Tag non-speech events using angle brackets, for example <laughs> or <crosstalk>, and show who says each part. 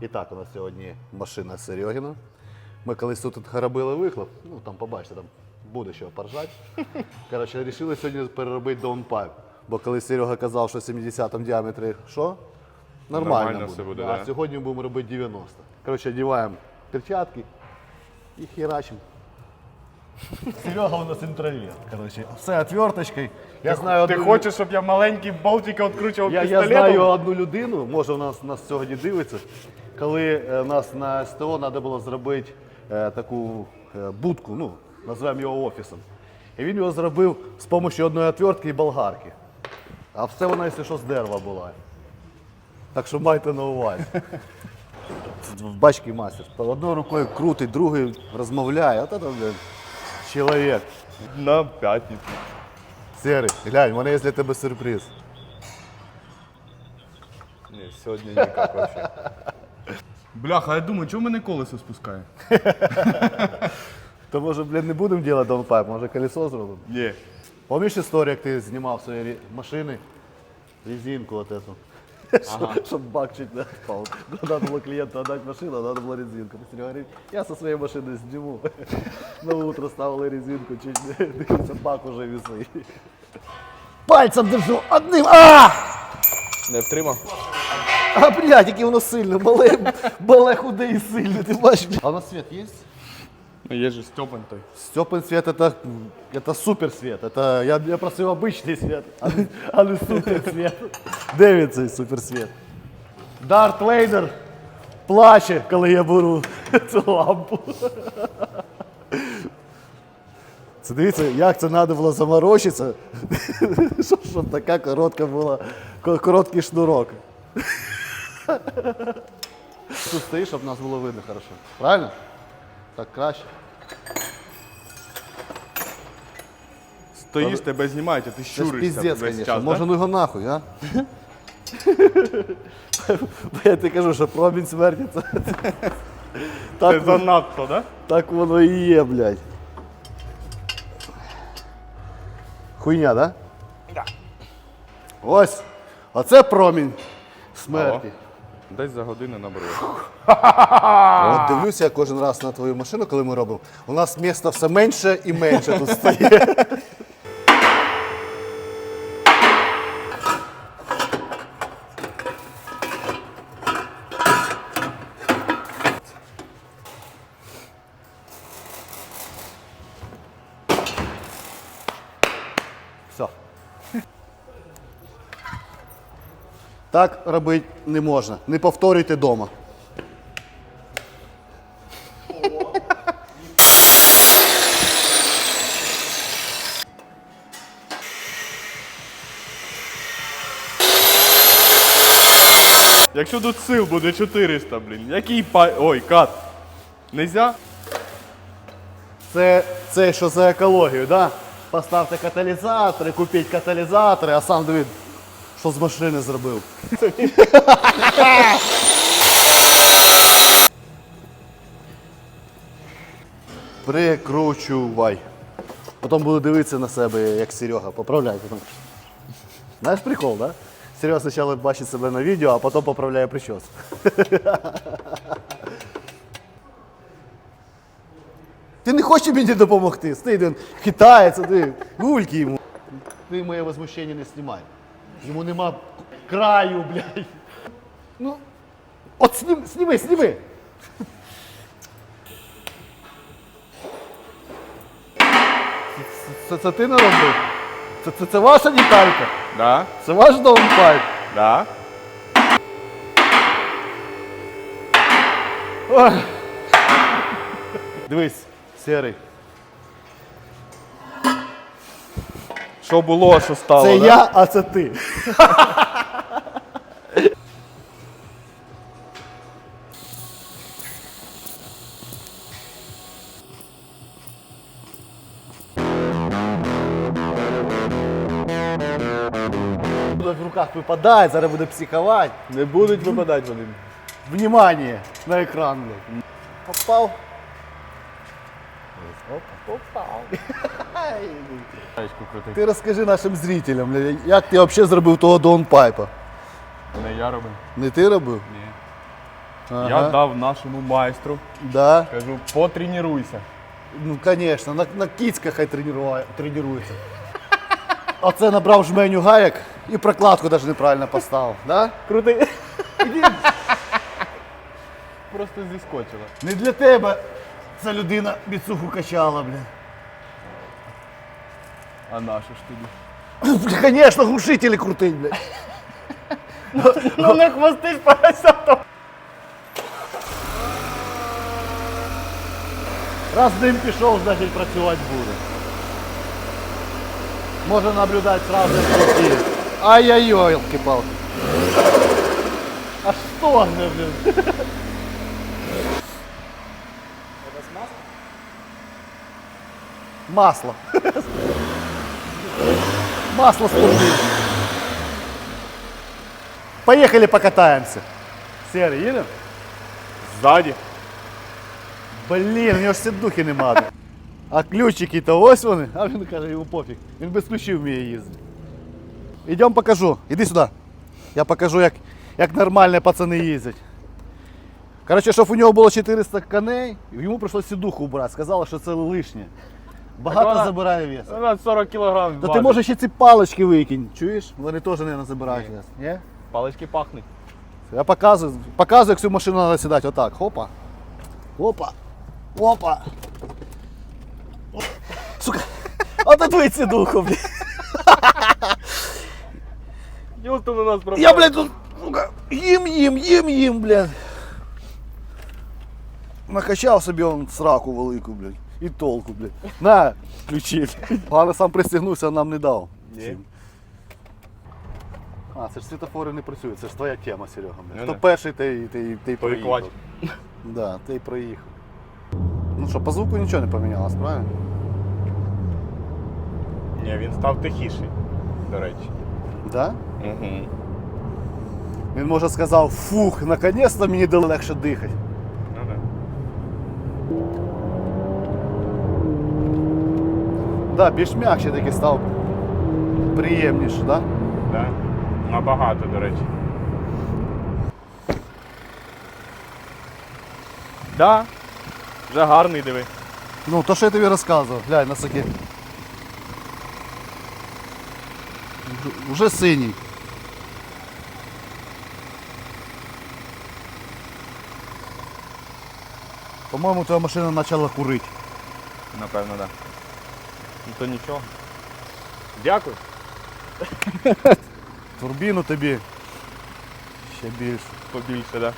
Speaker 1: І так, у нас сьогодні машина Серегіна. Ми колись тут робили вихлоп, ну там побачите, там буде що поржати. <laughs> Коротше, вирішили сьогодні переробити даунпайп. Бо коли Серега казав, що в 70 діаметрі що? Нормально,
Speaker 2: Нормально
Speaker 1: буде.
Speaker 2: все буде,
Speaker 1: а
Speaker 2: да.
Speaker 1: сьогодні будемо робити 90. Коротше, одягаємо перчатки і херачимо. Серега у нас інтроверт. Коротше, все отверточкою. Я знаю
Speaker 2: Ти
Speaker 1: одну-
Speaker 2: хочеш, щоб я маленький болтика відкручував
Speaker 1: я, я знаю одну людину, може у нас, нас сьогодні дивиться, коли е, нас на СТО треба було зробити е, таку е, будку, ну, називаємо його офісом. І він його зробив з допомогою одної отвертки і болгарки. А все вона, якщо що, з дерева була. Так що майте на увазі. <laughs> Бачки мастер. Одною рукою крутить, другою розмовляє. От це, чоловік.
Speaker 2: На п'ятницю.
Speaker 1: Серий, глянь, у мене є для тебе сюрприз.
Speaker 2: Ні, сьогодні ніяк вообще. Бляха, я думаю, чому мене колесо спускає? <laughs>
Speaker 1: То може, блін, не будемо робити даунпайп, може колесо зробимо?
Speaker 2: Ні.
Speaker 1: Помніш історію, як ти знімав свої рі- машини, резинку от эту? Щоб- Щоб бак чуть не впав. Надо було клієнту віддати машину, а надо було резинку. Ти говорив, я со своєї машини зніму. На утро ставили резинку, чуть не дивиться, бак уже висить. Пальцем держу, одним. А!
Speaker 2: Не втримав?
Speaker 1: А, блядь, яке воно сильне, мале, мале худе і сильне, ти бачиш? А у нас світ є?
Speaker 2: Ну є же Степан той.
Speaker 1: Степан свет это, это супер свет. Это я, я просив обичний свет, а не, а не супер свет. Де він цей супер свет? Дарт Вейдер плаче, коли я беру цю лампу. Це дивіться, як це треба було заморочитися, щоб, щоб така коротка була, ко- короткий шнурок. Тут стоїш, щоб нас було видно хорошо. Правильно? Так краще.
Speaker 2: Стоїш, тебе знімають, а ти
Speaker 1: Це ж
Speaker 2: щуришся
Speaker 1: піздець,
Speaker 2: весь
Speaker 1: конечно.
Speaker 2: час,
Speaker 1: Може,
Speaker 2: да?
Speaker 1: ну його нахуй, а? Бо я тобі кажу, що промінь смерті це.
Speaker 2: Це
Speaker 1: Так, воно-
Speaker 2: занадто, да?
Speaker 1: так воно і є, блядь. Хуйня, да?
Speaker 2: Да.
Speaker 1: Ось. Оце промінь смерті.
Speaker 2: Десь за годину наберу.
Speaker 1: От дивлюся я кожен раз на твою машину, коли ми робимо. У нас міста все менше і менше тут стає. Так робити не можна. Не повторюйте вдома.
Speaker 2: Якщо тут сил буде 400, блін, який па... Ой, кат. Нельзя?
Speaker 1: Це, це що за екологію, да? Поставте каталізатори, купіть каталізатори, а сам дивід, що з машини зробив. Прикручувай. Потім буду дивитися на себе, як Серега. Поправляй потім. Знаєш прикол, да? Серега спочатку бачить себе на відео, а потім поправляє причос. Ти не хочеш мені допомогти? Стоїть він хитається, ти гульки йому. Ти моє возмущення не знімай. Йому нема краю, блядь. Ну, от снім, сніми, сніми. Це, це ти не робив? Це, це, це ваша деталька?
Speaker 2: Да?
Speaker 1: Це ваш даунпайп?
Speaker 2: Да?
Speaker 1: Дивись, серий.
Speaker 2: Що було, що стало,
Speaker 1: Це
Speaker 2: да?
Speaker 1: я, а це ти. В руках випадає, зараз буде психувати.
Speaker 2: Не будуть випадати вони.
Speaker 1: Внимание на екран. блядь. Попав. Опа, попав. Ти розкажи нашим зрителям, блядь, як ти взагалі зробив того даунпайпа?
Speaker 2: Не я робив.
Speaker 1: Не ти робив?
Speaker 2: Ні.
Speaker 1: Ага.
Speaker 2: Я дав нашому майстру.
Speaker 1: Да.
Speaker 2: Кажу, потренуйся.
Speaker 1: Ну, звісно, на, на кіцьках хай тренує, тренується. Оце набрав жменю гаєк і прокладку навіть неправильно поставив. Да?
Speaker 2: Крутий. <laughs> Просто зіскочила.
Speaker 1: Не для тебе ця людина біцуху качала, блін.
Speaker 2: А нашу ж тобі?
Speaker 1: Звісно, глушителі крутить, блядь. <laughs>
Speaker 2: Ну не хвостись поросятом.
Speaker 1: Раз дим пішов, значить працювати буде. Можна наблюдати сразу як Ай-яй-яй, елки-палки. Аж стогне, блін. Масло. Масло спортивное. Поехали покатаемся. Серый, едем?
Speaker 2: Ззаді.
Speaker 1: Блін, у нього ж сидухи нема. А ключики то ось вони, а він каже, йому пофіг. Він без ключів вміє їздити. Ідемо покажу. Іди сюди. Я покажу, як, як нормальні пацани їздять. Коротше, щоб у нього було 400 коней, йому прийшлося сідуху убрати. Сказали, що це лишнє. Багато
Speaker 2: вона-
Speaker 1: забирає вес.
Speaker 2: Вона 40 кілограм.
Speaker 1: Та ти може ще ці палички викинь, чуєш? Вони теж не забирають вес. Ні?
Speaker 2: Палички пахнуть.
Speaker 1: Я показую, показую, як цю машину треба сідати. Отак. Хопа. Опа. Опа. Сука. <laughs> От твій сидуху, блядь.
Speaker 2: Юсту на нас пропав.
Speaker 1: Я, блядь, тут, сука, їм, їм, їм, їм, блядь. Накачав собі он сраку велику, блядь. І толку, блядь. На, ключі. Головне сам пристегнувся, а нам не дав.
Speaker 2: Ні.
Speaker 1: А, це ж світофори не працюють, це ж твоя тема, Серега. Блядь.
Speaker 2: Ну
Speaker 1: Хто перший, той, той, той проїхав.
Speaker 2: Повікувач.
Speaker 1: Да, ти проїхав. Ну що, по звуку нічого не помінялось, правильно?
Speaker 2: Ні, він став тихіший, до речі.
Speaker 1: Да?
Speaker 2: Угу.
Speaker 1: Він може сказав, фух, наконець-то мені дали легше дихати.
Speaker 2: Ну да.
Speaker 1: Да, більш м'якше такий став. Приємніше, да?
Speaker 2: Да. Набагато, до речі. Да. Вже гарний диви.
Speaker 1: Ну, то, що я тобі розказував, глянь, носики. Вже- Вже синій. По-моєму, твоя машина почала курити.
Speaker 2: Напевно, так. Да. Ну то нічого. Дякую. <laughs>
Speaker 1: Турбіну тобі ще більше.
Speaker 2: Побільше, так. Да.